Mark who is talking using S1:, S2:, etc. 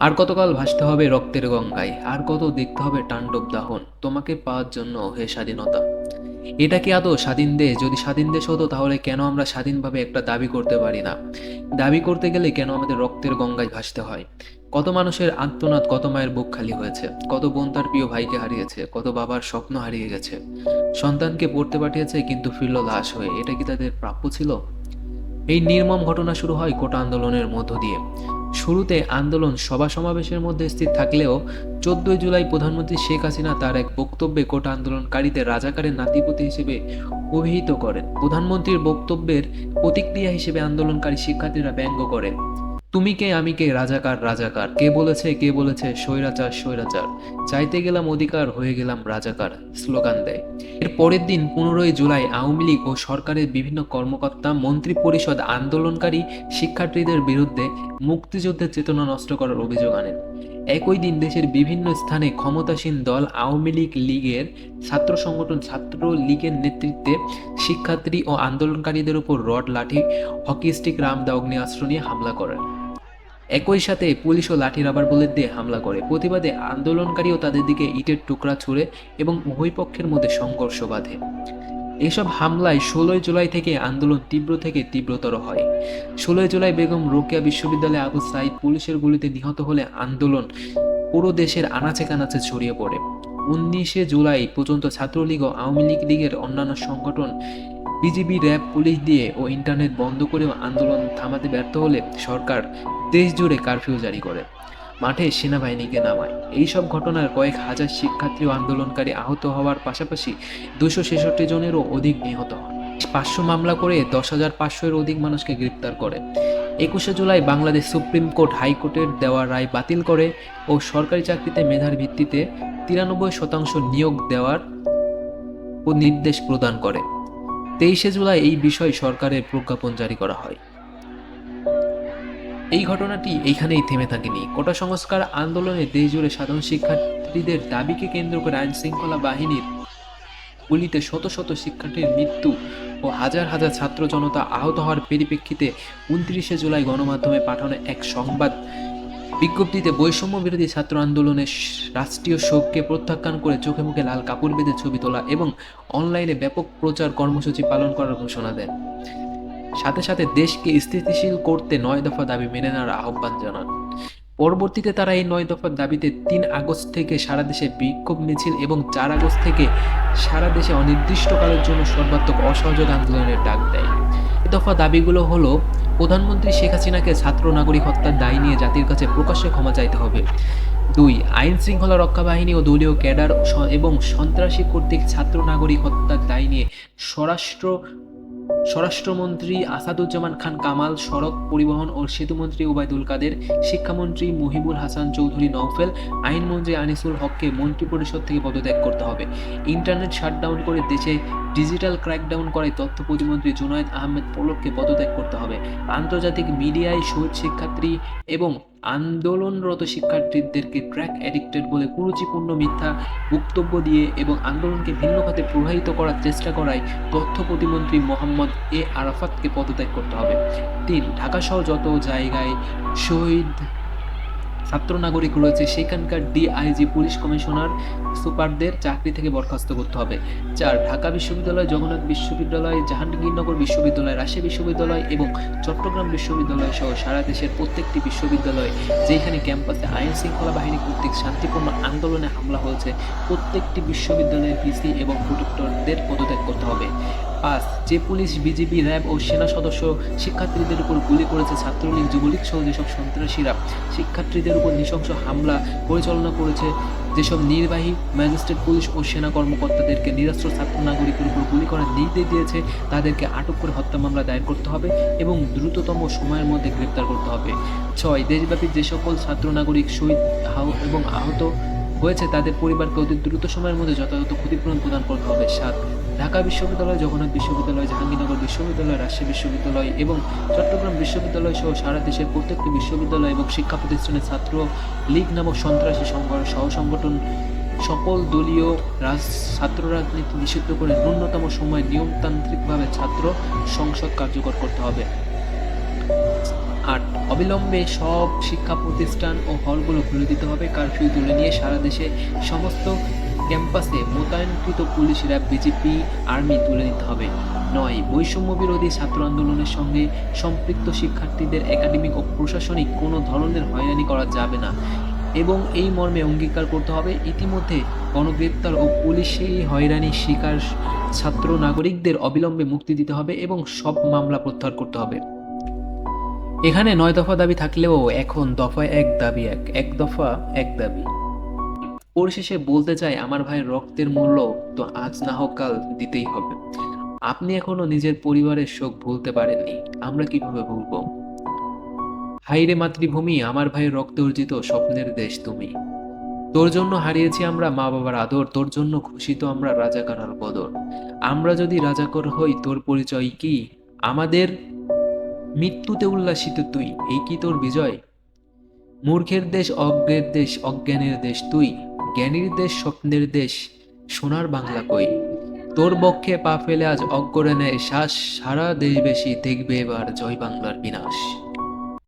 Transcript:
S1: আর কতকাল ভাসতে হবে রক্তের গঙ্গায়? আর কত দেখতে হবে তাণ্ডব দাহন? তোমাকে পাওয়ার জন্য হে স্বাধীনতা। এটা কি আদৌ স্বাধীন দেশ? যদি স্বাধীন দেশ হতো, তাহলে কেন আমরা স্বাধীনভাবে একটা দাবি করতে পারি না? দাবি করতে গেলে কেন আমাদের রক্তের গঙ্গায় ভাসতে হয়? কত মানুষের আত্মনাদ, কত মায়ের বুক খালি হয়েছে? কত বোন তার প্রিয় ভাইকে হারিয়েছে? কত বাবার স্বপ্ন হারিয়ে গেছে? সন্তানকে পড়তে পাঠিয়েছে, কিন্তু ফিরল লাশ হয়ে। এটা কি তাদের প্রাপ্য ছিল? এই নির্মম ঘটনা শুরু হয় কোটা আন্দোলনের মধ্য দিয়ে। শুরুতে আন্দোলন সভা সমাবেশের মধ্যে স্থির থাকলেও চোদ্দই জুলাই প্রধানমন্ত্রী শেখ হাসিনা তার এক বক্তব্যে কোটা আন্দোলনকারীদের রাজাকারের নাতিপতি হিসেবে অভিহিত করেন। প্রধানমন্ত্রীর বক্তব্যের প্রতিক্রিয়া হিসেবে আন্দোলনকারী শিক্ষার্থীরা ব্যঙ্গ করেন। তুমি কে, আমি কে, রাজাকার রাজাকার। কে বলেছে কে বলেছে, স্বৈরাচার স্বৈরাচার। চাইতে গেলাম অধিকার, হয়ে গেলাম রাজাকার, স্লোগান দেয়। এর পরের দিন পনেরোই জুলাই আওয়ামী লীগ ও সরকারের বিভিন্ন কর্মকর্তা, মন্ত্রী পরিষদ আন্দোলনকারী শিক্ষার্থীদের বিরুদ্ধে মুক্তিযুদ্ধের চেতনা নষ্ট করার অভিযোগ আনেন। একই দিন দেশের বিভিন্ন স্থানে ক্ষমতাসীন দল আওয়ামী লীগ লীগের ছাত্র সংগঠন ছাত্র লীগের নেতৃত্বে শিক্ষার্থী ও আন্দোলনকারীদের উপর রড, লাঠি, হকি স্টিক রাম দা অগ্নিয়াস্ত্র নিয়ে হামলা করেন। একই সাথে পুলিশ ও লাঠি রাবার বুলেট দিয়ে হামলা করে। প্রতিবাদে আন্দোলনকারীও তাদের দিকে ইটের টুকরা ছুড়ে এবং উভয় পক্ষের মধ্যে সংঘর্ষ বাধে। এসব হামলায় ষোলোই জুলাই থেকে আন্দোলন তীব্র থেকে তীব্রতর হয়। ষোলোই জুলাই বেগম রোকেয়া বিশ্ববিদ্যালয়ে আবু সাইদ পুলিশের গুলিতে নিহত হলে আন্দোলন পুরো দেশের আনাচে কানাচে ছড়িয়ে পড়ে। উনিশে জুলাই পর্যন্ত ছাত্রলীগ ও আওয়ামী লীগ লীগের অন্যান্য সংগঠন বিজিবি র্যাব পুলিশ দিয়ে ও ইন্টারনেট বন্ধ করেও আন্দোলন থামাতে ব্যর্থ হলে সরকার দেশ জুড়ে কারফিউ জারি করে। মাঠে সেনাবাহিনীকে নামায়। এইসব ঘটনার কয়েক হাজার শিক্ষার্থী ও আন্দোলনকারী আহত হওয়ার পাশাপাশি দুশো ছেষট্টি জনেরও অধিক নিহত হন। পাঁচশো মামলা করে দশ হাজার পাঁচশোর অধিক মানুষকে গ্রেপ্তার করে। একুশে জুলাই বাংলাদেশ সুপ্রিম কোর্ট হাইকোর্টের দেওয়া রায় বাতিল করে ও সরকারি চাকরিতে মেধার ভিত্তিতে তিরানব্বই শতাংশ নিয়োগ দেওয়ার ও নির্দেশ প্রদান করে। তেইশে জুলাই এই বিষয়ে সরকারের প্রজ্ঞাপন জারি করা হয়। এই ঘটনাটি এইখানেই থেমে থাকেনি। কোটা সংস্কার আন্দোলনে দেশ জুড়ে সাধারণ শিক্ষার্থীদের দাবিকে কেন্দ্র করে আইন শৃঙ্খলা বাহিনীর গুলিতে শত শত শিক্ষার্থীর মৃত্যু ও হাজার হাজার ছাত্র জনতা আহত হওয়ার পরিপ্রেক্ষিতে উনত্রিশে জুলাই গণমাধ্যমে পাঠানো এক সংবাদ বিজ্ঞপ্তিতে বৈষম্য বিরোধী ছাত্র আন্দোলনের রাষ্ট্রীয় শোককে প্রত্যাখ্যান করে চোখে মুখে লাল কাপড় বেঁধে ছবি তোলা এবং অনলাইনে ব্যাপক প্রচার কর্মসূচি পালন করার ঘোষণা দেন। সাথে সাথে দেশকে স্থিতিশীল করতে নয় দফা দাবি মেনে নেওয়ার আহ্বান জানান। পরবর্তীতে তারা এই নয় দফার দাবিতে তিন আগস্ট থেকে সারা দেশে বিক্ষোভ মিছিল এবং চার আগস্ট থেকে সারা দেশে অনির্দিষ্টকালের জন্য সর্বাত্মক অসহযোগ আন্দোলনের ডাক দেয়। এ দফা দাবিগুলো হলো, প্রধানমন্ত্রী শেখ হাসিনাকে ছাত্র নাগরিক হত্যার দায় নিয়ে জাতির কাছে প্রকাশ্যে ক্ষমা চাইতে হবে। দুই, আইন শৃঙ্খলা রক্ষা বাহিনী ও দলীয় ক্যাডার এবং সন্ত্রাসী কর্তৃক ছাত্র নাগরিক হত্যার দায় নিয়ে স্বরাষ্ট্র স্বরাষ্ট্রমন্ত্রী আসাদুজ্জামান খান কামাল, সড়ক পরিবহন ও সেতুমন্ত্রী ওবায়দুল কাদের, শিক্ষামন্ত্রী মুহিবুল হাসান চৌধুরী নওফেল, আইনমন্ত্রী আনিসুল হককে মন্ত্রিপরিষদ থেকে পদত্যাগ করতে হবে। ইন্টারনেট শাটডাউন করে দেশে ডিজিটাল ক্র্যাকডাউন করায় তথ্য প্রতিমন্ত্রী জুনায়েদ আহমেদ পলককে পদত্যাগ করতে হবে। আন্তর্জাতিক মিডিয়ায় শহীদ শিক্ষার্থী এবং আন্দোলনরত শিক্ষার্থীদেরকে ট্র্যাক অ্যাডিক্টেড বলে কুরুচিপূর্ণ মিথ্যা বক্তব্য দিয়ে এবং আন্দোলনকে ভিন্ন খাতে প্রবাহিত করার চেষ্টা করায় তথ্য প্রতিমন্ত্রী মোহাম্মদ এ আরাফাতকে পদত্যাগ করতে হবে। তিন, ঢাকাসহ যত জায়গায় শহীদ ছাত্র নাগরিক রয়েছে, সেখানকার ডিআইজি পুলিশ কমিশনার সুপারদের চাকরি থেকে বরখাস্ত করতে হবে। চার, ঢাকা বিশ্ববিদ্যালয়, জগন্নাথ বিশ্ববিদ্যালয়, জাহাঙ্গীরনগর বিশ্ববিদ্যালয়, রাজশাহী বিশ্ববিদ্যালয় এবং চট্টগ্রাম বিশ্ববিদ্যালয় সহ সারা দেশের প্রত্যেকটি বিশ্ববিদ্যালয় যেখানে ক্যাম্পাসে আইন শৃঙ্খলা বাহিনী কর্তৃক শান্তিপূর্ণ আন্দোলনে হামলা হয়েছে, প্রত্যেকটি বিশ্ববিদ্যালয়ের ভিসি এবং প্রোটেক্টরদের পদত্যাগ করতে হবে। পাঁচ যে পুলিশ, বিজিবি, র্যাব ও সেনা সদস্য শিক্ষার্থীদের উপর গুলি করেছে ছাত্রলীগ, যুবলীগ সহ যেসব সন্ত্রাসীরা, শিক্ষার্থীদের উপর নৃশংস হামলা পরিচালনা করেছে, যেসব নির্বাহী, ম্যাজিস্ট্রেট পুলিশ ও সেনা কর্মকর্তাদেরকে নিরস্ত্র ছাত্র নাগরিকের উপর গুলি করার নির্দেশ দিয়েছে, তাদেরকে আটক করে হত্যা মামলা দায়ের করতে হবে এবং দ্রুততম সময়ের মধ্যে গ্রেপ্তার করতে হবে। ছয়, দেশব্যাপী যে সকল ছাত্র নাগরিক শহীদ এবং আহত হয়েছে, তাদের পরিবারকে অতি দ্রুত সময়ের মধ্যে যথাযথ ক্ষতিপূরণ প্রদান করতে হবে। সাত ঢাকা বিশ্ববিদ্যালয়, জগন্নাথ বিশ্ববিদ্যালয়, জাহাঙ্গীরনগর বিশ্ববিদ্যালয়, রাজশাহী বিশ্ববিদ্যালয় এবং চট্টগ্রাম বিশ্ববিদ্যালয় সহ সারা দেশের প্রত্যেকটি বিশ্ববিদ্যালয় এবং শিক্ষা প্রতিষ্ঠানের ছাত্র লীগ নামক সন্ত্রাসী সংগঠন সহ সংগঠন সকল দলীয় রাজ ছাত্র রাজনীতি নিষিদ্ধ করে ন্যূনতম সময়ে নিয়মতান্ত্রিকভাবে ছাত্র সংসদ কার্যকর করতে হবে। আট অবিলম্বে সব শিক্ষা প্রতিষ্ঠান ও হলগুলো খুলে দিতে হবে, কারফিউ তুলে নিয়ে সারা দেশে সমস্ত ক্যাম্পাসে মোতায়েনকৃত পুলিশ র্যাব বিজেপি, আর্মি তুলে দিতে হবে। নয়, বৈষম্য বিরোধী ছাত্র আন্দোলনের সঙ্গে সম্পৃক্ত শিক্ষার্থীদের একাডেমিক ও প্রশাসনিক কোনো ধরনের হয়রানি করা যাবে না। এবং এই মর্মে অঙ্গীকার করতে হবে, ইতিমধ্যে গণগ্রেপ্তার ও পুলিশি হয়রানি শিকার ছাত্র নাগরিকদের অবিলম্বে মুক্তি দিতে হবে এবং সব মামলা প্রত্যাহার করতে হবে। এখানে নয় দফা দাবি থাকলেও এখন দফায় এক দাবি, এক এক দফা এক দাবি। পরিশেষে বলতে চাই, আমার ভাইয়ের রক্তের মূল্য তো আজ না হোক কাল দিতেই হবে। আপনি এখনও নিজের পরিবারের শোক ভুলতে পারেননি। আমরা কীভাবে ভুলবো? হাইরে মাতৃভূমি, আমার ভাই রক্ত অর্জিত স্বপ্নের দেশ তুমি। তোর জন্য হারিয়েছি আমরা মা বাবার আদর, তোর জন্য খুশি তো আমরা রাজাকার আর বদর। আমরা যদি রাজাকর হই, তোর পরিচয় কি? আমাদের মৃত্যুতে উল্লাসিত তুই, এই কি তোর বিজয়? মূর্খের দেশ অজ্ঞের দেশ, অজ্ঞানের দেশ তুই। জ্ঞানীর দেশ স্বপ্নের দেশ, সোনার বাংলা কই? তোর বক্ষে পা ফেলে আজ অজ্ঞরে নেয় শ্বাস সারা দেশবেশী দেখবে এবার জয় বাংলার বিনাশ।